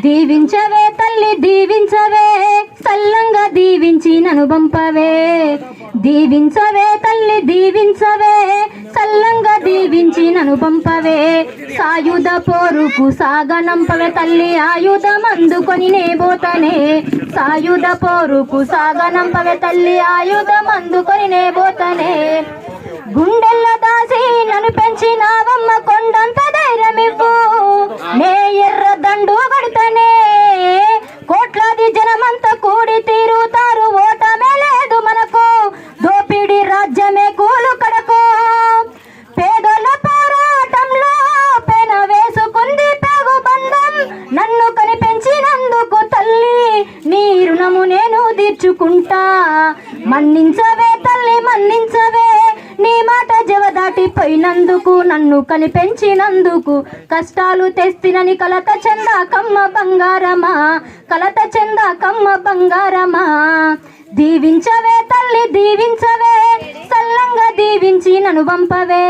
దీవించవే తల్లి దీవించవే. సల్లంగా దీవించి నను పంపవే. దీవించవే తల్లి దీవించవే. సల్లంగా దీవించి నను పంపవే. సాయుధ పోరుకు సాగనంపవే తల్లి ఆయుధం అందుకొని నే పోతనే. సాయుధ పోరుకు సాగనంపవే తల్లి ఆయుధం అందుకొని నే పోతనే. తీర్చుకుంటా మన్నించవే తల్లి మన్నించవే. నీ మాట జవ దాటిపోయినందుకు నన్ను కనిపెంచినందుకు. కష్టాలు తెస్తినని కలత చెంద కమ్మ బంగారమా. కలత చెంద కమ్మ బంగారమా. దీవించవే తల్లి దీవించవే. సల్లంగా దీవించి నన్ను పంపవే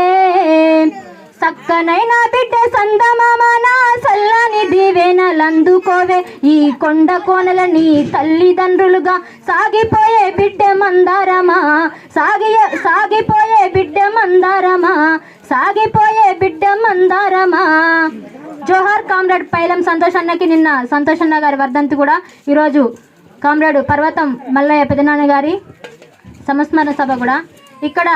సక్కనైన బిడ్డ సందమామన సల్లని దీవెనలందుకోవే. ఈ కొండ కోనల నీ తల్లిదండ్రులుగా సాగిపోయే బిడ్డ మందారమా సాగి సాగిపోయే బిడ్డ మందారమా సాగిపోయే బిడ్డ మందారమా. జోహార్ కామ్రేడ్ పైలం సంతోష్ అన్నకి నిన్న సంతోష్ అన్న గారి వర్ధంతి కూడా ఈరోజు కామ్రేడ్ పర్వతం మల్లయ్య పెదనాన్న గారి సంస్మరణ సభ కూడా. ఇక్కడ